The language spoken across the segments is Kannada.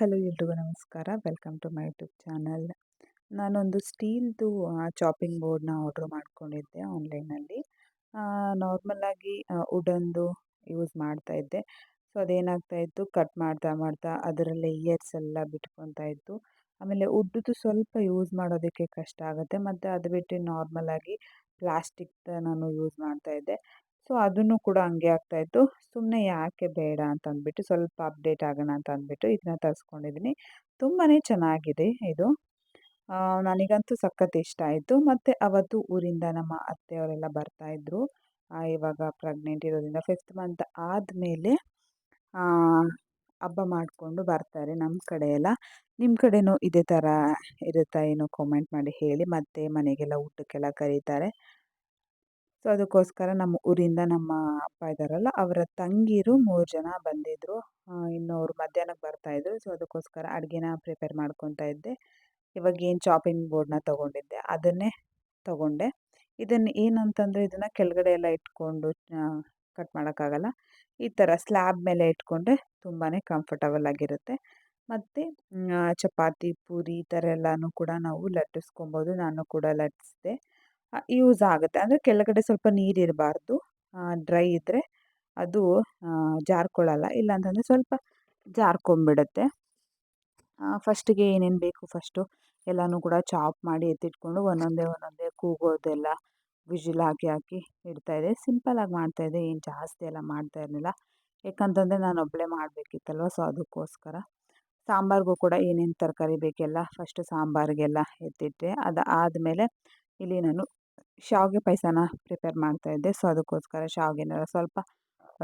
ಹಲೋ ಎಲ್ರಿಗೂ ನಮಸ್ಕಾರ. Welcome to my YouTube channel. ನಾನೊಂದು ಸ್ಟೀಲ್ದು ಚಾಪಿಂಗ್ ಬೋರ್ಡ್ನ ಆರ್ಡ್ರ್ ಮಾಡ್ಕೊಂಡಿದ್ದೆ ಆನ್ಲೈನಲ್ಲಿ. ನಾರ್ಮಲಾಗಿ ವುಡನ್ದು ಯೂಸ್ ಮಾಡ್ತಾ ಇದ್ದೆ. ಸೊ, ಅದೇನಾಗ್ತಾ ಇತ್ತು? ಕಟ್ ಮಾಡ್ತಾ ಮಾಡ್ತಾ ಅದರ ಲೇಯರ್ಸ್ ಎಲ್ಲ ಬಿಟ್ಕೊತಾ ಇತ್ತು. ಆಮೇಲೆ ವುಡ್ದು ಸ್ವಲ್ಪ ಯೂಸ್ ಮಾಡೋದಕ್ಕೆ ಕಷ್ಟ ಆಗುತ್ತೆ. ಮತ್ತು ಅದು ಬಿಟ್ಟು ನಾರ್ಮಲಾಗಿ ಪ್ಲಾಸ್ಟಿಕ್ ನಾನು ಯೂಸ್ ಮಾಡ್ತಾ ಇದ್ದೆ. ಸೊ, ಅದನ್ನು ಕೂಡ ಹಂಗೆ ಆಗ್ತಾಯಿತ್ತು ಸುಮ್ಮನೆ ಯಾಕೆ ಬೇಡ ಅಂತ ಅಂದ್ಬಿಟ್ಟು, ಸ್ವಲ್ಪ ಅಪ್ಡೇಟ್ ಆಗೋಣ ಅಂತ ಅಂದ್ಬಿಟ್ಟು ಇದನ್ನ ತರಿಸ್ಕೊಂಡಿದ್ದೀನಿ ತುಂಬಾ ಚೆನ್ನಾಗಿದೆ ಇದು. ನನಗಂತೂ ಸಖತ್ ಇಷ್ಟ ಆಯಿತು. ಮತ್ತು ಅವತ್ತು ಊರಿಂದ ನಮ್ಮ ಅತ್ತೆಯವರೆಲ್ಲ ಬರ್ತಾಯಿದ್ರು ಇವಾಗ ಪ್ರೆಗ್ನೆಂಟ್ ಇರೋದ್ರಿಂದ ಫಿಫ್ತ್ ಮಂತ್ ಆದಮೇಲೆ ಹಬ್ಬ ಮಾಡಿಕೊಂಡು ಬರ್ತಾರೆ ನಮ್ಮ ಕಡೆ ನಿಮ್ಮ ಕಡೆಯೂ ಇದೇ ಥರ ಇರುತ್ತಾ? ಏನೋ ಕಾಮೆಂಟ್ ಮಾಡಿ ಹೇಳಿ. ಮತ್ತೆ ಮನೆಗೆಲ್ಲ ಊಟಕ್ಕೆಲ್ಲ ಕರೀತಾರೆ. ಸೊ, ಅದಕ್ಕೋಸ್ಕರ ನಮ್ಮ ಊರಿಂದ ನಮ್ಮ ಅಪ್ಪ ಇದ್ದಾರಲ್ಲ ಅವರ ತಂಗಿರು ಮೂರು ಜನ ಬಂದಿದ್ದರು ಇನ್ನು ಅವರು ಮಧ್ಯಾಹ್ನಕ್ಕೆ ಬರ್ತಾಯಿದ್ರು ಸೊ, ಅದಕ್ಕೋಸ್ಕರ ಅಡುಗೆನ ಪ್ರಿಪೇರ್ ಮಾಡ್ಕೊತಾ ಇದ್ದೆ. ಇವಾಗ ಏನು ಚಾಪಿಂಗ್ ಬೋರ್ಡ್ನ ತೊಗೊಂಡಿದ್ದೆ. ಅದನ್ನೇ ತೊಗೊಂಡೆ. ಇದನ್ನು ಏನಂತಂದರೆ, ಇದನ್ನು ಕೆಳಗಡೆ ಎಲ್ಲ ಇಟ್ಕೊಂಡು ಕಟ್ ಮಾಡೋಕ್ಕಾಗಲ್ಲ. ಈ ಥರ ಸ್ಲ್ಯಾಬ್ ಮೇಲೆ ಇಟ್ಕೊಂಡ್ರೆ ತುಂಬಾ ಕಂಫರ್ಟಬಲ್ ಆಗಿರುತ್ತೆ. ಮತ್ತು ಚಪಾತಿ, ಪೂರಿ ಈ ಥರ ಎಲ್ಲನೂ ಕೂಡ ನಾವು ಲಟ್ಟಿಸ್ಕೊಬೋದು. ನಾನು ಕೂಡ ಲಟ್ಟಿಸ್ದೆ. ಯೂಸ್ ಆಗುತ್ತೆ. ಅಂದರೆ ಕೆಳಗಡೆ ಸ್ವಲ್ಪ ನೀರಿರಬಾರ್ದು ಡ್ರೈ ಇದ್ದರೆ ಅದು ಜಾರ್ಕೊಳ್ಳಲ್ಲ. ಇಲ್ಲಾಂತಂದರೆ ಸ್ವಲ್ಪ ಜಾರ್ಕೊಂಬಿಡುತ್ತೆ ಫಸ್ಟಿಗೆ ಏನೇನು ಬೇಕು ಫಸ್ಟು ಎಲ್ಲನೂ ಕೂಡ ಚಾಪ್ ಮಾಡಿ ಎತ್ತಿಟ್ಕೊಂಡು ಒಂದೊಂದೇ ಒಂದೊಂದೇ ಕೂಗೋದೆಲ್ಲ ವಿಜಿಲ್ ಹಾಕಿ ಹಾಕಿ ಇಡ್ತಾಯಿದ್ದೆ ಸಿಂಪಲಾಗಿ ಮಾಡ್ತಾಯಿದ್ದೆ ಏನು ಜಾಸ್ತಿ ಎಲ್ಲ ಮಾಡ್ತಾ ಇರಲಿಲ್ಲ. ಯಾಕಂತಂದರೆ ನಾನು ಒಬ್ಬಳೇ ಮಾಡಬೇಕಿತ್ತಲ್ವ ಸೊ ಅದಕ್ಕೋಸ್ಕರ. ಸಾಂಬಾರಿಗೂ ಕೂಡ ಏನೇನು ತರಕಾರಿ ಬೇಕೆಲ್ಲ ಫಸ್ಟು ಸಾಂಬಾರಿಗೆಲ್ಲ ಎತ್ತಿಟ್ಟೆ. ಅದು ಆದಮೇಲೆ ಇಲ್ಲಿ ನಾನು ಶಾವಿಗೆ ಪಾಯಸನ ಪ್ರಿಪೇರ್ ಮಾಡ್ತಾಯಿದ್ದೆ ಸೊ ಅದಕ್ಕೋಸ್ಕರ ಶಾವಿಗೆನ ಸ್ವಲ್ಪ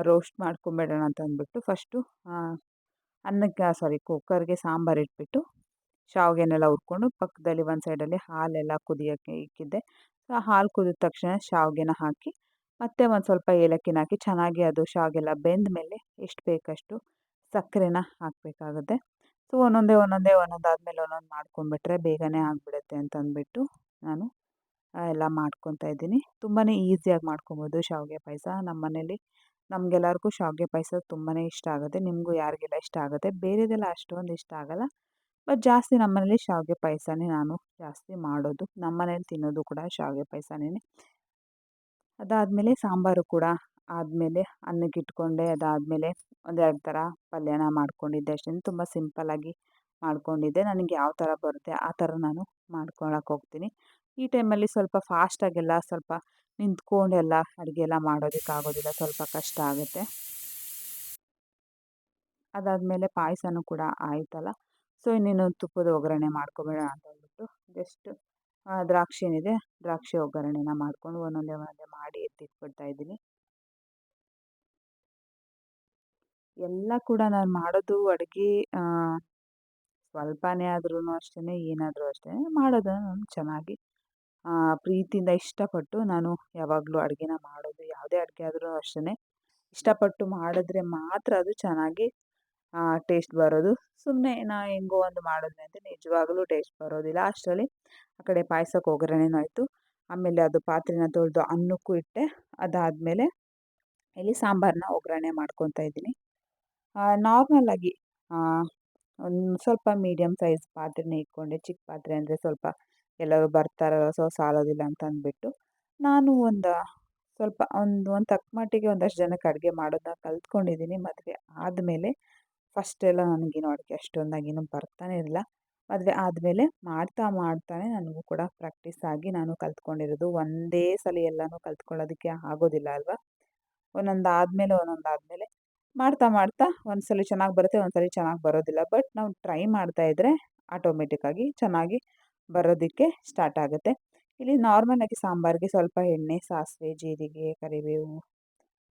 ರೋಸ್ಟ್ ಮಾಡ್ಕೊಂಬಿಡೋಣ ಅಂತ ಅಂದ್ಬಿಟ್ಟು ಫಸ್ಟು ಅನ್ನಕ್ಕೆ ಸಾರಿ ಕುಕ್ಕರ್ಗೆ ಸಾಂಬಾರು ಇಟ್ಬಿಟ್ಟು ಶಾವಿಗೆನೆಲ್ಲ ಹುರ್ಕೊಂಡು ಪಕ್ಕದಲ್ಲಿ ಒಂದು ಸೈಡಲ್ಲಿ ಹಾಲೆಲ್ಲ ಕುದಿಯೋಕ್ಕೆ ಇಕ್ಕಿದ್ದೆ. ಸೊ ಹಾಲು ಕುದಿದ ತಕ್ಷಣ ಶಾವಿಗೆನ ಹಾಕಿ ಮತ್ತೆ ಒಂದು ಸ್ವಲ್ಪ ಏಲಕ್ಕಿನ ಹಾಕಿ ಚೆನ್ನಾಗಿ ಅದು ಶಾವಿಗೆಲ್ಲ ಬೆಂದ ಮೇಲೆ ಎಷ್ಟು ಬೇಕಷ್ಟು ಸಕ್ಕರೆನ ಹಾಕಬೇಕಾಗುತ್ತೆ. ಸೊ ಒಂದೊಂದೇ ಒಂದೊಂದೇ, ಒಂದೊಂದಾದ್ಮೇಲೆ ಒಂದೊಂದು ಮಾಡ್ಕೊಂಡ್ಬಿಟ್ರೆ ಬೇಗನೆ ಆಗಿಬಿಡುತ್ತೆ ಅಂತ ಅಂದ್ಬಿಟ್ಟು ನಾನು ಎಲ್ಲ ಮಾಡ್ಕೊತಾ ಇದ್ದೀನಿ. ತುಂಬಾ ಈಸಿಯಾಗಿ ಮಾಡ್ಕೊಬೋದು ಶಾವಿಗೆ ಪಾಯಸ. ನಮ್ಮ ಮನೇಲಿ ನಮಗೆಲ್ಲರಿಗೂ ಶಾವಿಗೆ ಪಾಯಸ ತುಂಬಾ ಇಷ್ಟ ಆಗುತ್ತೆ. ನಿಮಗೂ ಯಾರಿಗೆಲ್ಲ ಇಷ್ಟ ಆಗುತ್ತೆ? ಬೇರೆದೆಲ್ಲ ಅಷ್ಟೊಂದು ಇಷ್ಟ ಆಗಲ್ಲ. ಬಟ್ ಜಾಸ್ತಿ ನಮ್ಮ ಮನೇಲಿ ಶಾವಿಗೆ ಪಾಯಸನೇ ನಾನು ಜಾಸ್ತಿ ಮಾಡೋದು. ನಮ್ಮ ಮನೇಲಿ ತಿನ್ನೋದು ಕೂಡ ಶಾವಿಗೆ ಪಾಯಸನೇ. ಅದಾದಮೇಲೆ ಸಾಂಬಾರು ಕೂಡ ಆದಮೇಲೆ ಅನ್ನಕ್ಕೆ ಇಟ್ಕೊಂಡೆ. ಅದಾದಮೇಲೆ ಒಂದೆರಡು ಥರ ಪಲ್ಯನ ಮಾಡ್ಕೊಂಡಿದ್ದೆ ಅಷ್ಟೇ. ತುಂಬ ಸಿಂಪಲ್ಲಾಗಿ ಮಾಡ್ಕೊಂಡಿದ್ದೆ. ನನಗೆ ಯಾವ ಥರ ಬರುತ್ತೆ ಆ ಥರ ನಾನು ಮಾಡ್ಕೊಳಕ್ಕೆ ಹೋಗ್ತೀನಿ. ಈ ಟೈಮಲ್ಲಿ ಸ್ವಲ್ಪ ಫಾಸ್ಟಾಗೆಲ್ಲ ಸ್ವಲ್ಪ ನಿಂತ್ಕೊಂಡೆಲ್ಲ ಅಡುಗೆ ಎಲ್ಲ ಮಾಡೋದಕ್ಕಾಗೋದಿಲ್ಲ ಸ್ವಲ್ಪ ಕಷ್ಟ ಆಗುತ್ತೆ. ಅದಾದಮೇಲೆ ಪಾಯಸನೂ ಕೂಡ ಆಯಿತಲ್ಲ. ಸೊ, ಇನ್ನೇನು ತುಪ್ಪದ ಒಗ್ಗರಣೆ ಮಾಡ್ಕೊಬೇಡ ಅಂತ ಹೇಳ್ಬಿಟ್ಟು ಜಸ್ಟ್ ದ್ರಾಕ್ಷಿ ಏನಿದೆ, ದ್ರಾಕ್ಷಿ ಒಗ್ಗರಣೆನ ಮಾಡಿಕೊಂಡು ಒಂದೊಂದೇ ಒಂದೊಂದೇ ಮಾಡಿ ಎತ್ತಿಟ್ಬಿಡ್ತಾ ಇದ್ದೀನಿ. ಎಲ್ಲ ಕೂಡ ನಾನು ಮಾಡೋದು ಅಡುಗೆ ಸ್ವಲ್ಪನೇ ಆದ್ರೂ ಅಷ್ಟೇ ಏನಾದರೂ ಅಷ್ಟೇ ಮಾಡೋದನ್ನು ನಾನು ಚೆನ್ನಾಗಿ. ಪ್ರೀತಿಯಿಂದ ಇಷ್ಟಪಟ್ಟು ನಾನು ಯಾವಾಗಲೂ ಅಡುಗೆನ ಮಾಡೋದು, ಯಾವುದೇ ಅಡುಗೆ ಆದರೂ ಅಷ್ಟೇ ಇಷ್ಟಪಟ್ಟು ಮಾಡಿದ್ರೆ ಮಾತ್ರ ಅದು ಚೆನ್ನಾಗಿ ಟೇಸ್ಟ್ ಬರೋದು. ಸುಮ್ಮನೆ ನಾ ಹೆಂಗೋ ಒಂದು ಮಾಡಿದ್ವಿ ಅಂತ ನಿಜವಾಗ್ಲೂ ಟೇಸ್ಟ್ ಬರೋದಿಲ್ಲ. ಅಷ್ಟರಲ್ಲಿ ಆ ಕಡೆ ಪಾಯಸಕ್ಕೆ ಒಗ್ಗರಣೆನೂ ಆಯಿತು. ಆಮೇಲೆ ಅದು ಪಾತ್ರೆನ ತೊಳೆದು ಅನ್ನಕ್ಕೂ ಇಟ್ಟೆ. ಅದಾದಮೇಲೆ ಇಲ್ಲಿ ಸಾಂಬಾರನ್ನ ಒಗ್ಗರಣೆ ಮಾಡ್ಕೊತಾ ಇದ್ದೀನಿ. ನಾರ್ಮಲಾಗಿ ಒಂದು ಸ್ವಲ್ಪ ಮೀಡಿಯಮ್ ಸೈಜ್ ಪಾತ್ರೆನೇ ಇಟ್ಕೊಂಡೆ. ಚಿಕ್ಕ ಪಾತ್ರೆ ಅಂದರೆ ಸ್ವಲ್ಪ ಎಲ್ಲರೂ ಬರ್ತಾರಲ್ಲ ಸೊ ಸಾಲೋದಿಲ್ಲ ಅಂತ ಅಂದ್ಬಿಟ್ಟು ನಾನು ಒಂದು ಸ್ವಲ್ಪ ಒಂದು ಒಂದು ತಕ್ಕ ಮಟ್ಟಿಗೆ ಒಂದಷ್ಟು ಜನಕ್ಕೆ ಅಡುಗೆ ಮಾಡೋದನ್ನ ಕಲ್ತ್ಕೊಂಡಿದ್ದೀನಿ ಮದುವೆ ಆದಮೇಲೆ ಫಸ್ಟೆಲ್ಲ ನನಗೇನು ಅಡುಗೆ ಅಷ್ಟೊಂದಾಗೇನು ಬರ್ತಾನೆ ಇರಲಿಲ್ಲ. ಮದುವೆ ಆದಮೇಲೆ ಮಾಡ್ತಾ, ಮಾಡ್ತಾನೆ ನನಗೂ ಕೂಡ ಪ್ರಾಕ್ಟೀಸ್ ಆಗಿ ನಾನು ಕಲ್ತ್ಕೊಂಡಿರೋದು. ಒಂದೇ ಸಲ ಎಲ್ಲನೂ ಕಲ್ತ್ಕೊಳ್ಳೋದಕ್ಕೆ ಆಗೋದಿಲ್ಲ ಅಲ್ವಾ? ಒಂದೊಂದು ಆದಮೇಲೆ ಒಂದೊಂದು ಆದಮೇಲೆ ಮಾಡ್ತಾ ಮಾಡ್ತಾ ಒಂದು ಸಲ ಚೆನ್ನಾಗಿ ಬರುತ್ತೆ ಒಂದು ಸಲ ಚೆನ್ನಾಗಿ ಬರೋದಿಲ್ಲ. ಬಟ್ ನಾವು ಟ್ರೈ ಮಾಡ್ತಾ ಮಾಡ್ತಾಯಿದ್ರೆ ಆಟೋಮೆಟಿಕ್ಕಾಗಿ ಚೆನ್ನಾಗಿ ಬರೋದಕ್ಕೆ ಸ್ಟಾರ್ಟ್ ಆಗುತ್ತೆ. ಇಲ್ಲಿ ನಾರ್ಮಲಾಗಿ ಸಾಂಬಾರಿಗೆ ಸ್ವಲ್ಪ ಎಣ್ಣೆ, ಸಾಸಿವೆ, ಜೀರಿಗೆ, ಕರಿಬೇವು,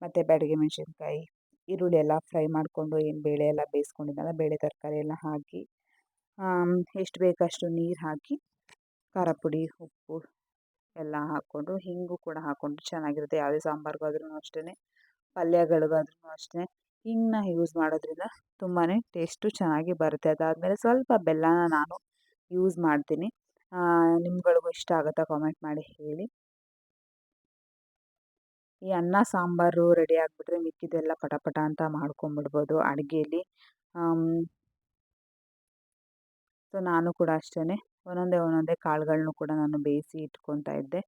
ಮತ್ತು ಬ್ಯಾಡಗಿ ಮೆಣಸಿನ್ಕಾಯಿ, ಈರುಳ್ಳಿ ಎಲ್ಲ ಫ್ರೈ ಮಾಡಿಕೊಂಡು ಏನು ಬೇಳೆ ಎಲ್ಲ ಬೇಯಿಸ್ಕೊಂಡಿದ್ದಲ್ಲ ಬೇಳೆ ತರಕಾರಿ ಎಲ್ಲ ಹಾಕಿ ಎಷ್ಟು ಬೇಕಷ್ಟು ನೀರು ಹಾಕಿ, ಖಾರ ಪುಡಿ, ಉಪ್ಪು ಎಲ್ಲ ಹಾಕ್ಕೊಂಡು, ಹಿಂಗು ಕೂಡ ಹಾಕ್ಕೊಂಡು ಚೆನ್ನಾಗಿರುತ್ತೆ. ಯಾವುದೇ ಸಾಂಬಾರಿಗಾದ್ರೂ ಅಷ್ಟೇ ಪಲ್ಯಗಳಿಗಾದ್ರೂ ಅಷ್ಟೇ ಹಿಂಗನ್ನ ಯೂಸ್ ಮಾಡೋದ್ರಿಂದ ತುಂಬಾ ಟೇಸ್ಟು ಚೆನ್ನಾಗಿ ಬರುತ್ತೆ. ಅದಾದಮೇಲೆ ಸ್ವಲ್ಪ ಬೆಲ್ಲನ ನಾನು ಯೂಸ್ ಮಾಡ್ತೀನಿ. ನಿಮ್ಗಳಿಗೂ ಇಷ್ಟ ಆಗುತ್ತಾ ಕಾಮೆಂಟ್ ಮಾಡಿ ಹೇಳಿ. ಈ ಅನ್ನ, ಸಾಂಬಾರು ರೆಡಿ ಆಗಿಬಿಟ್ರೆ ಮಿಕ್ಕಿದೆಲ್ಲ ಪಟ ಪಟ ಅಂತ ಮಾಡ್ಕೊಂಬಿಡ್ಬೋದು ಅಡುಗೆಯಲ್ಲಿ ಸೊ ನಾನು ಕೂಡ ಅಷ್ಟೇ ಒಂದೊಂದೇ ಒಂದೊಂದೇ ಕಾಳುಗಳನ್ನು ಕೂಡ ನಾನು ಬೇಯಿಸಿ ಇಟ್ಕೊತಾ ಇದ್ದೆ.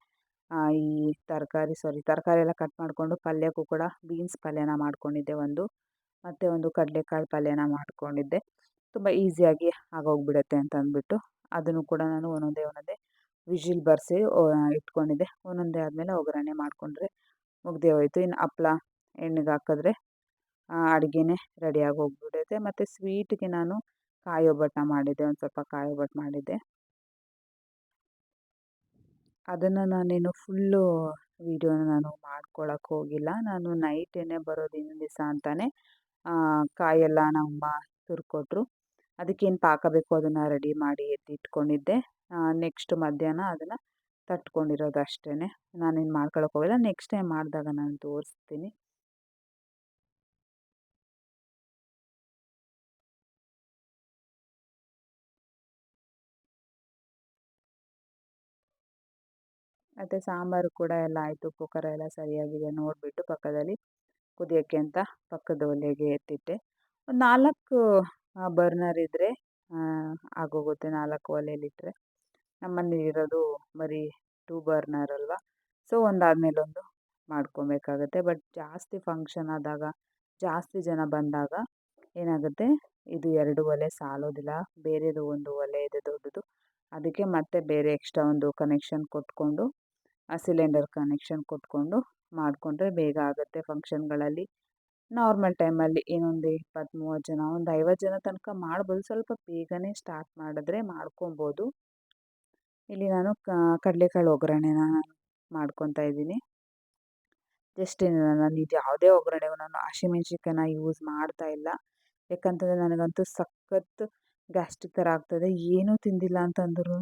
ಈ ತರಕಾರಿ ಸಾರಿ ತರಕಾರಿ ಎಲ್ಲ ಕಟ್ ಮಾಡಿಕೊಂಡು ಪಲ್ಯಕ್ಕೂ ಕೂಡ ಬೀನ್ಸ್ ಪಲ್ಯನ ಮಾಡ್ಕೊಂಡಿದ್ದೆ ಒಂದು. ಮತ್ತು ಒಂದು ಕಡಲೆಕಾಳು ಪಲ್ಯನ ಮಾಡ್ಕೊಂಡಿದ್ದೆ. ತುಂಬ ಈಸಿಯಾಗಿ ಆಗೋಗ್ಬಿಡುತ್ತೆ ಅಂತ ಅಂದ್ಬಿಟ್ಟು ಅದನ್ನು ಕೂಡ ನಾನು ಒಂದೊಂದೇ ಒಂದೊಂದೇ ವಿಜಿಲ್ ಬರೆಸಿ ಇಟ್ಕೊಂಡಿದ್ದೆ. ಒಂದೊಂದೇ ಆದಮೇಲೆ ಒಗ್ಗರಣೆ ಮಾಡಿಕೊಂಡ್ರೆ ಮುಗ್ದೇ ಹೋಯಿತು ಇನ್ನು ಹಪ್ಳ, ಎಣ್ಣೆಗೆ ಹಾಕಿದ್ರೆ ಅಡುಗೆನೇ ರೆಡಿಯಾಗಿ ಹೋಗ್ಬಿಡುತ್ತೆ. ಮತ್ತು ಸ್ವೀಟ್ಗೆ ನಾನು ಕಾಯಿ ಒಬ್ಬಟ್ಟನ್ನ ಮಾಡಿದ್ದೆ. ಒಂದು ಸ್ವಲ್ಪ ಕಾಯಿ ಒಬ್ಬಟ್ಟು ಮಾಡಿದ್ದೆ. ಅದನ್ನು ನಾನೇನು ಫುಲ್ಲು ವೀಡಿಯೋನ ನಾನು ಮಾಡ್ಕೊಳಕ್ಕೆ ಹೋಗಿಲ್ಲ. ನಾನು ನೈಟೇನೆ ಬರೋದು ಇನ್ನೊಂದು ದಿವಸ ಅಂತಲೇ ಕಾಯೆಲ್ಲ ನಮ್ಮಮ್ಮ ತುರ್ಕೊಟ್ರು. ಅದಕ್ಕೇನು ಪಾಕ ಬೇಕೋ ಅದನ್ನು ರೆಡಿ ಮಾಡಿ ಎತ್ತಿಟ್ಕೊಂಡಿದ್ದೆ. ನೆಕ್ಸ್ಟ್ ಮಧ್ಯಾಹ್ನ ಅದನ್ನು ತಟ್ಕೊಂಡಿರೋದು ಅಷ್ಟೇ ನಾನೇನು ಮಾಡ್ಕೊಳಕ್ಕೆ ಹೋಗಿಲ್ಲ. ನೆಕ್ಸ್ಟ್ ಟೈಮ್ ಮಾಡಿದಾಗ ನಾನು ತೋರಿಸ್ತೀನಿ. ಮತ್ತು ಸಾಂಬಾರು ಕೂಡ ಎಲ್ಲ ಆಯಿತು. ಕುಕ್ಕರ್ ಎಲ್ಲ ಸರಿಯಾಗಿದೆ. ನೋಡಿಬಿಟ್ಟು ಪಕ್ಕದಲ್ಲಿ ಕುದಿಯೋಕ್ಕೆ ಅಂತ ಪಕ್ಕದ ಒಲೆಗೆ ಎತ್ತಿಟ್ಟೆ. ಒಂದು ನಾಲ್ಕು ಬರ್ನರ್ ಇದ್ದರೆ ಆಗೋಗುತ್ತೆ ನಾಲ್ಕು ಒಲೆಯಲ್ಲಿಟ್ಟರೆ ಇರೋದು ಬರೀ ಟೂ ಬರ್ನರ್ ಅಲ್ವಾ? ಸೊ ಒಂದಾದ್ಮೇಲೆ ಒಂದು ಮಾಡ್ಕೊಬೇಕಾಗತ್ತೆ. ಬಟ್ ಜಾಸ್ತಿ ಫಂಕ್ಷನ್ ಆದಾಗ, ಜಾಸ್ತಿ ಜನ ಬಂದಾಗ ಏನಾಗುತ್ತೆ? ಇದು ಎರಡು ಒಲೆ ಸಾಲೋದಿಲ್ಲ. ಬೇರೆದು ಒಂದು ಒಲೆ ಇದೆ ದೊಡ್ಡದು. ಅದಕ್ಕೆ ಮತ್ತೆ ಬೇರೆ ಎಕ್ಸ್ಟ್ರಾ ಒಂದು ಕನೆಕ್ಷನ್ ಕೊಟ್ಕೊಂಡು, ಆ ಸಿಲಿಂಡರ್ ಕನೆಕ್ಷನ್ ಕೊಟ್ಕೊಂಡು ಮಾಡಿಕೊಂಡ್ರೆ ಬೇಗ ಆಗುತ್ತೆ ಫಂಕ್ಷನ್ಗಳಲ್ಲಿ ನಾರ್ಮಲ್ ಟೈಮಲ್ಲಿ ಇನ್ನೊಂದು ಇಪ್ಪತ್ತು ಮೂವತ್ತು ಜನ, ಒಂದು ಐವತ್ತು ಜನ ತನಕ ಮಾಡ್ಬೋದು. ಸ್ವಲ್ಪ ಬೇಗನೆ ಸ್ಟಾರ್ಟ್ ಮಾಡಿದ್ರೆ ಮಾಡ್ಕೊಬೋದು. ಇಲ್ಲಿ ನಾನು ಕಡಲೆಕಾಳು ಒಗ್ಗರಣೆನ ಮಾಡ್ಕೊತಾ ಇದ್ದೀನಿ. ಜಸ್ಟ್ ನಾನು ಇದು ಯಾವುದೇ ಒಗ್ಗರಣೆಗೂ ನಾನು ಹಸಿಮೆಣ್ಸಿನ್ಕಾಯನ್ನ ಯೂಸ್ ಮಾಡ್ತಾ ಇಲ್ಲ. ಯಾಕಂತಂದರೆ ನನಗಂತೂ ಸಖತ್ತು ಗ್ಯಾಸ್ಟ್ರಿಕ್ ಥರ ಆಗ್ತಾಯಿದೆ ಏನೂ ತಿಂದಿಲ್ಲ ಅಂತಂದ್ರೂ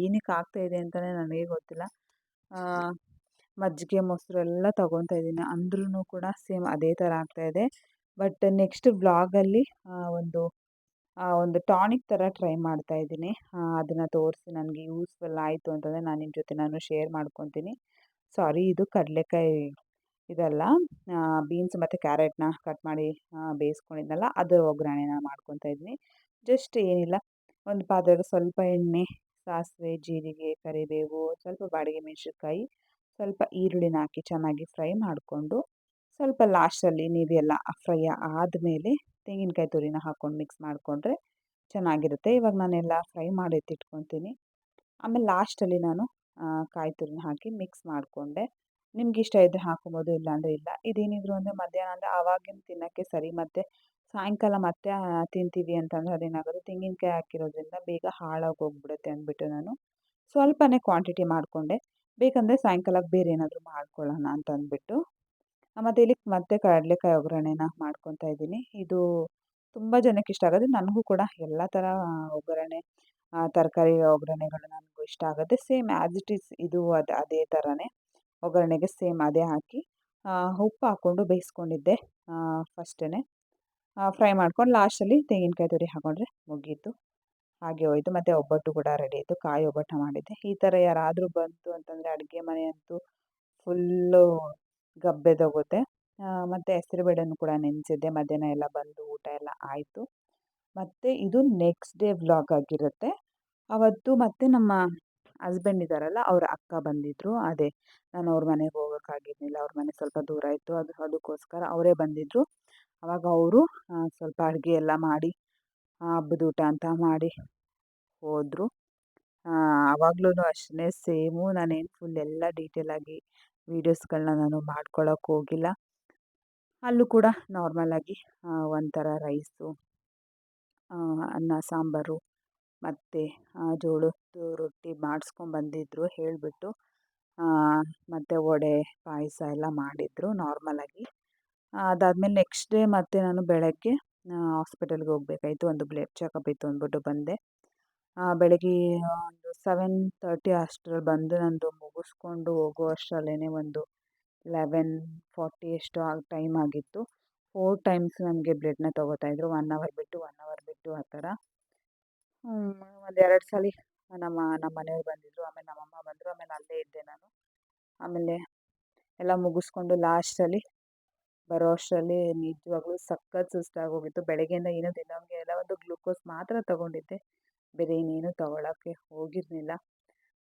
ಏನಕ್ಕೆ ಆಗ್ತಾಯಿದೆ ಅಂತಲೇ ನನಗೆ ಗೊತ್ತಿಲ್ಲ. ಮಜ್ಜಿಗೆ, ಮೊಸರು ಎಲ್ಲ ತಗೊತಾ ಇದ್ದೀನಿ. ಅಂದ್ರೂ ಕೂಡ ಸೇಮ್ ಅದೇ ಥರ ಆಗ್ತಾಯಿದೆ ಬಟ್ ನೆಕ್ಸ್ಟ್ ವ್ಲಾಗಲ್ಲಿ ಒಂದು ಒಂದು ಟಾನಿಕ್ ಥರ ಟ್ರೈ ಮಾಡ್ತಾ ಇದ್ದೀನಿ. ಅದನ್ನು ತೋರಿಸಿ ನನಗೆ ಯೂಸ್ಫುಲ್ ಆಯಿತು ಅಂತಂದರೆ ನಾನು ನಿಮ್ಮ ಜೊತೆ ನಾನು ಶೇರ್ ಮಾಡ್ಕೊತೀನಿ. ಸಾರಿ, ಇದು ಕಡಲೆಕಾಯಿ ಇದಲ್ಲ. ಬೀನ್ಸ್ ಮತ್ತು ಕ್ಯಾರೆಟ್ನ ಕಟ್ ಮಾಡಿ ಬೇಯಿಸ್ಕೊಂಡಿದ್ನಲ್ಲ, ಅದು ಒಗ್ಗರಣೆನ ಮಾಡ್ಕೊತಾ ಇದ್ದೀನಿ. ಜಸ್ಟ್ ಏನಿಲ್ಲ, ಒಂದು ಪಾತ್ರೆಗೆ ಸ್ವಲ್ಪ ಎಣ್ಣೆ, ಸಾಸಿವೆ, ಜೀರಿಗೆ, ಕರಿಬೇವು, ಸ್ವಲ್ಪ ಬಾಡಿಗೆ ಮೆಣಸಿನ್ಕಾಯಿ ಸ್ವಲ್ಪ ಈರುಳ್ಳಿನ ಹಾಕಿ ಚೆನ್ನಾಗಿ ಫ್ರೈ ಮಾಡಿಕೊಂಡು, ಸ್ವಲ್ಪ ಲಾಸ್ಟಲ್ಲಿ ನೀವೆಲ್ಲ ಫ್ರೈ ಆದಮೇಲೆ ತೆಂಗಿನಕಾಯಿ ತುರಿನ ಹಾಕ್ಕೊಂಡು ಮಿಕ್ಸ್ ಮಾಡಿಕೊಂಡ್ರೆ ಚೆನ್ನಾಗಿರುತ್ತೆ. ಇವಾಗ ನಾನೆಲ್ಲ ಫ್ರೈ ಮಾಡಿ ಎತ್ತಿಟ್ಕೊತೀನಿ ಆಮೇಲೆ ಲಾಸ್ಟಲ್ಲಿ ನಾನು ಕಾಯಿ ತುರಿನ ಹಾಕಿ ಮಿಕ್ಸ್ ಮಾಡಿಕೊಂಡೆ. ನಿಮ್ಗೆ ಇಷ್ಟ ಇದ್ದರೆ ಹಾಕೊಬೋದು, ಇಲ್ಲಾಂದರೆ ಇಲ್ಲ. ಇದೇನಿದ್ರು ಅಂದರೆ ಮಧ್ಯಾಹ್ನ ಅಂದರೆ ಆವಾಗಿನ ತಿನ್ನೋಕ್ಕೆ ಸರಿ, ಮತ್ತು ಸಾಯಂಕಾಲ ಮತ್ತೆ ತಿಂತೀವಿ ಅಂತಂದರೆ ಅದೇನಾಗೋದು ತೆಂಗಿನಕಾಯಿ ಹಾಕಿರೋದ್ರಿಂದ ಬೇಗ ಹಾಳಾಗಿ ಹೋಗ್ಬಿಡುತ್ತೆ ಅಂದ್ಬಿಟ್ಟು ನಾನು ಸ್ವಲ್ಪನೇ ಕ್ವಾಂಟಿಟಿ ಮಾಡಿಕೊಂಡೆ. ಬೇಕಂದರೆ ಸಾಯಂಕಾಲಕ್ಕೆ ಬೇರೆ ಏನಾದರೂ ಮಾಡ್ಕೊಳ್ಳೋಣ ಅಂತ ಅಂದ್ಬಿಟ್ಟು ಮತ್ತು ಇಲ್ಲಿ ಮತ್ತೆ ಕಡಲೆಕಾಯಿ ಒಗ್ಗರಣೆನ ಮಾಡ್ಕೊತಾ ಇದ್ದೀನಿ. ಇದು ತುಂಬ ಜನಕ್ಕೆ ಇಷ್ಟ ಆಗುತ್ತೆ ನನಗೂ ಕೂಡ ಎಲ್ಲ ಥರ ಒಗ್ಗರಣೆ ತರಕಾರಿ ಒಗ್ಗರಣೆಗಳು ನನಗೂ ಇಷ್ಟ ಆಗುತ್ತೆ ಸೇಮ್ ಆ್ಯಸ್ ಇಟ್ ಈಸ್ ಇದು ಅದು, ಅದೇ ಥರನೇ ಒಗ್ಗರಣೆಗೆ ಸೇಮ್ ಅದೇ ಹಾಕಿ ಉಪ್ಪು ಹಾಕ್ಕೊಂಡು ಬೇಯಿಸ್ಕೊಂಡಿದ್ದೆ ಫಸ್ಟೇ ಫ್ರೈ ಮಾಡ್ಕೊಂಡು ಲಾಸ್ಟಲ್ಲಿ ತೆಂಗಿನಕಾಯಿ ತುರಿ ಹಾಕ್ಕೊಂಡ್ರೆ ಮುಗೀತು. ಹಾಗೆ ಹೋಯ್ತು. ಮತ್ತು ಒಬ್ಬಟ್ಟು ಕೂಡ ರೆಡಿ ಆಯಿತು. ಕಾಯಿ ಒಬ್ಬಟ್ಟು ಮಾಡಿದ್ದೆ. ಈ ಥರ ಯಾರಾದರೂ ಬಂತು ಅಂತಂದರೆ ಅಡುಗೆ ಮನೆ ಅಂತೂ ಫುಲ್ಲು ಗಬ್ಬೆದೋಗುತ್ತೆ ಮತ್ತು ಹೆಸರುಬೇಳೆನೂ ಕೂಡ ನೆನೆಸಿದ್ದೆ. ಮಧ್ಯಾಹ್ನ ಎಲ್ಲ ಬಂದು ಊಟ ಎಲ್ಲ ಆಯಿತು. ಮತ್ತು ಇದು ನೆಕ್ಸ್ಟ್ ಡೇ ವ್ಲಾಗ್ ಆಗಿರುತ್ತೆ. ಅವತ್ತು ಮತ್ತು ನಮ್ಮ ಹಸ್ಬೆಂಡ್ ಇದ್ದಾರಲ್ಲ, ಅವ್ರ ಅಕ್ಕ ಬಂದಿದ್ದರು ಅದೇ, ನಾನು ಅವ್ರ ಮನೆಗೆ ಹೋಗೋಕ್ಕಾಗಿರಲಿಲ್ಲ ಅವ್ರ ಮನೆ ಸ್ವಲ್ಪ ದೂರ ಇತ್ತು. ಅದು, ಅದಕ್ಕೋಸ್ಕರ ಅವರೇ ಬಂದಿದ್ದರು ಅವಾಗ ಅವರು ಸ್ವಲ್ಪ ಅಡುಗೆ ಎಲ್ಲ ಮಾಡಿ ಹಬ್ಬದ ಊಟ ಅಂತ ಮಾಡಿ ಹೋದರು. ಆವಾಗ್ಲೂ ಅಷ್ಟೇ ಸೇಮು. ನಾನೇನು ಫುಲ್ ಎಲ್ಲ ಡೀಟೇಲಾಗಿ ವೀಡಿಯೋಸ್ಗಳನ್ನ ನಾನು ಮಾಡ್ಕೊಳ್ಳೋಕೆ ಹೋಗಿಲ್ಲ. ಅಲ್ಲೂ ಕೂಡ ನಾರ್ಮಲಾಗಿ ಒಂಥರ ರೈಸು ಅನ್ನ, ಸಾಂಬಾರು ಮತ್ತು ಜೋಳದ್ದು ರೊಟ್ಟಿ ಮಾಡಿಸ್ಕೊಂಬಂದಿದ್ರು ಹೇಳಿಬಿಟ್ಟು ಮತ್ತು ವಡೆ, ಪಾಯಸ ಎಲ್ಲ ಮಾಡಿದರು ನಾರ್ಮಲಾಗಿ ಅದಾದಮೇಲೆ ನೆಕ್ಸ್ಟ್ ಡೇ ಮತ್ತೆ ನಾನು ಬೆಳಗ್ಗೆ ಹಾಸ್ಪಿಟಲ್ಗೆ ಹೋಗ್ಬೇಕಾಯ್ತು. ಒಂದು ಬ್ಲಡ್ ಚೆಕಪ್ ಇತ್ತು ಅಂದ್ಬಿಟ್ಟು ಬಂದೆ. ಬೆಳಗ್ಗೆ ಒಂದು ಸೆವೆನ್ ತರ್ಟಿ ಅಷ್ಟ್ರಲ್ಲಿ ಬಂದು ನಾನು ಮುಗಿಸ್ಕೊಂಡು ಹೋಗೋ ಅಷ್ಟರಲ್ಲೇ ಒಂದು ಲೆವೆನ್ ಫಾರ್ಟಿ ಎಷ್ಟು ಆಗ ಟೈಮ್ ಆಗಿತ್ತು. ಫೋರ್ ಟೈಮ್ಸ್ ನನಗೆ ಬ್ಲಡ್ನ ತೊಗೋತಾಯಿದ್ರು ಒನ್ ಅವರ್ ಬಿಟ್ಟು ಒನ್ ಅವರ್ ಬಿಟ್ಟು ಆ ಥರ. ಒಂದು ಎರಡು ಸಲ ನಮ್ಮ ನಮ್ಮ ಮನೆಯವ್ರು ಬಂದಿದ್ದರು ಆಮೇಲೆ ನಮ್ಮಮ್ಮ ಬಂದರು. ಆಮೇಲೆ ಅಲ್ಲೇ ಇದ್ದೆ ನಾನು. ಆಮೇಲೆ ಎಲ್ಲ ಮುಗಿಸ್ಕೊಂಡು ಲಾಸ್ಟಲ್ಲಿ ಬರೋ ಅಷ್ಟರಲ್ಲಿ ನಿಜವಾಗ್ಲೂ ಸಖತ್ ಸುಸ್ತಾಗೋಗಿತ್ತು. ಬೆಳಗ್ಗೆಯಿಂದ ಏನೂ ತಿನ್ನೋಂಗೆ ಇಲ್ಲ ಒಂದು ಗ್ಲೂಕೋಸ್ ಮಾತ್ರ ತಗೊಂಡಿದ್ದೆ. ಬೇರೆ ಇನ್ನೇನು ತಗೊಳ್ಳೋಕ್ಕೆ ಹೋಗಿರಲಿಲ್ಲ.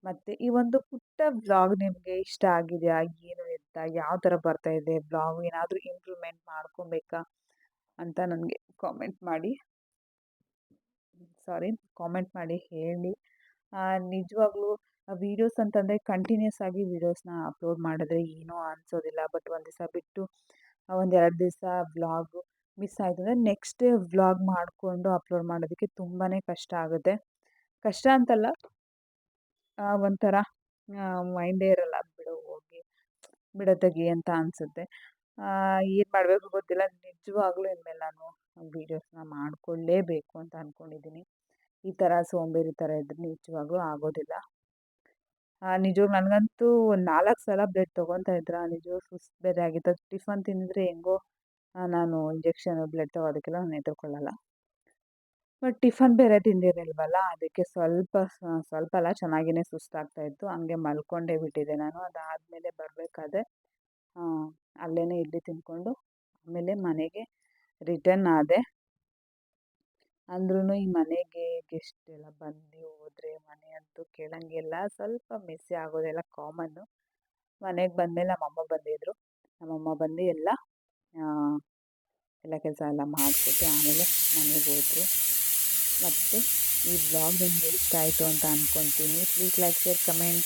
ಮತ್ತು ಈ ಒಂದು ಪುಟ್ಟ ಬ್ಲಾಗ್ ನಿಮಗೆ ಇಷ್ಟ ಆಗಿದೆಯಾ? ಏನು ಎತ್ತ ಯಾವ ಥರ ಬರ್ತಾಯಿದೆ ವ್ಲಾಗ್ ಏನಾದರೂ ಇಂಪ್ರೂವ್ಮೆಂಟ್ ಮಾಡ್ಕೊಬೇಕಾ? ಅಂತ ನನಗೆ ಕಾಮೆಂಟ್ ಮಾಡಿ. ಸಾರಿ, ಕಾಮೆಂಟ್ ಮಾಡಿ ಹೇಳಿ. ನಿಜವಾಗ್ಲೂ ವೀಡಿಯೋಸ್ ಅಂತಂದರೆ ಕಂಟಿನ್ಯೂಸ್ ಆಗಿ ವೀಡಿಯೋಸ್ನ ಅಪ್ಲೋಡ್ ಮಾಡಿದ್ರೆ ಏನೂ ಅನಿಸೋದಿಲ್ಲ. ಬಟ್ ಒಂದು ದಿವಸ ಬಿಟ್ಟು ಒಂದೆರಡು ದಿವಸ ವ್ಲಾಗು ಮಿಸ್ ಆಯಿತು ಅಂದರೆ ನೆಕ್ಸ್ಟ್ ಡೇ ವ್ಲಾಗ್ ಮಾಡಿಕೊಂಡು ಅಪ್ಲೋಡ್ ಮಾಡೋದಕ್ಕೆ ತುಂಬಾ ಕಷ್ಟ ಆಗುತ್ತೆ. ಕಷ್ಟ ಅಂತಲ್ಲ ಒಂಥರ ಮೈಂಡೇ ಇರಲ್ಲ. ಬಿಡು, ಹೋಗಿ, ಬಿಡು, ತೆಗಿ ಅಂತ ಅನಿಸುತ್ತೆ. ಏನು ಮಾಡಬೇಕು ಗೊತ್ತಿಲ್ಲ. ನಿಜವಾಗ್ಲೂ ಇನ್ಮೇಲೆ ನಾನು ವೀಡಿಯೋಸ್ನ ಮಾಡಿಕೊಳ್ಳೇಬೇಕು ಅಂತ ಅಂದ್ಕೊಂಡಿದ್ದೀನಿ ಈ ಥರ ಸೋಂಬೇರಿ ಥರ ಇದ್ರೆ ನಿಜವಾಗ್ಲೂ ಆಗೋದಿಲ್ಲ. ನಿಜವಾಗ್ ನನಗಂತೂ ಒಂದು ನಾಲ್ಕು ಸಲ ಬ್ಲಡ್ ತೊಗೊತಾ ಇದ್ರಾ, ನಿಜ ಸುಸ್ತು ಬೇರೆ ಆಗಿತ್ತು. ಟಿಫನ್ ತಿಂದಿದ್ರೆ ಹೆಂಗೋ ನಾನು ಇಂಜೆಕ್ಷನ್, ಬ್ಲಡ್ ತೊಗೋದಕ್ಕೆಲ್ಲ ನಾನು ಹೆದರ್ಕೊಳ್ಳಲ್ಲ. ಬಟ್ ಟಿಫನ್ ಬೇರೆ ತಿಂದಿರಲಿಲ್ವಲ್ಲ, ಅದಕ್ಕೆ ಸ್ವಲ್ಪ ಸ್ವಲ್ಪ ಅಲ್ಲ ಚೆನ್ನಾಗಿಯೇ ಸುಸ್ತಾಗ್ತಾಯಿತ್ತು ಹಂಗೆ ಮಲ್ಕೊಂಡೇ ಬಿಟ್ಟಿದ್ದೆ ನಾನು. ಅದಾದಮೇಲೆ ಬರಬೇಕಾದ್ರೆ ಅಲ್ಲೇ ಇಡ್ಲಿ ತಿಂದ್ಕೊಂಡು, ಆಮೇಲೆ ಮನೆಗೆ ರಿಟರ್ನ್ ಆದೆ. ಅಂದ್ರೂ ಈ ಮನೆಗೆ ಗೆಸ್ಟ್ ಎಲ್ಲ ಬಂದು ಹೋದರೆ ಮನೆ ಅಂತೂ ಕೇಳೋಂಗಿಲ್ಲ. ಸ್ವಲ್ಪ ಮೆಸ್ಸಿ ಆಗೋದೆಲ್ಲ ಕಾಮನ್ನು ಮನೆಗೆ ಬಂದಮೇಲೆ ನಮ್ಮಮ್ಮ ಬಂದಿದ್ರು. ನಮ್ಮಮ್ಮ ಬಂದು ಎಲ್ಲ ಎಲ್ಲ ಕೆಲಸ ಎಲ್ಲ ಮಾಡಿಕೊಟ್ಟು ಆಮೇಲೆ ಮನೆಗೆ ಹೋದರು. ಮತ್ತು ಈ ಬ್ಲಾಗ್ ನಿಮಗೆ ಇಷ್ಟ ಆಯಿತು ಅಂತ ಅಂದ್ಕೊತೀನಿ ಪ್ಲೀಸ್ ಲೈಕ್ ಶೇರ್ ಕಮೆಂಟ್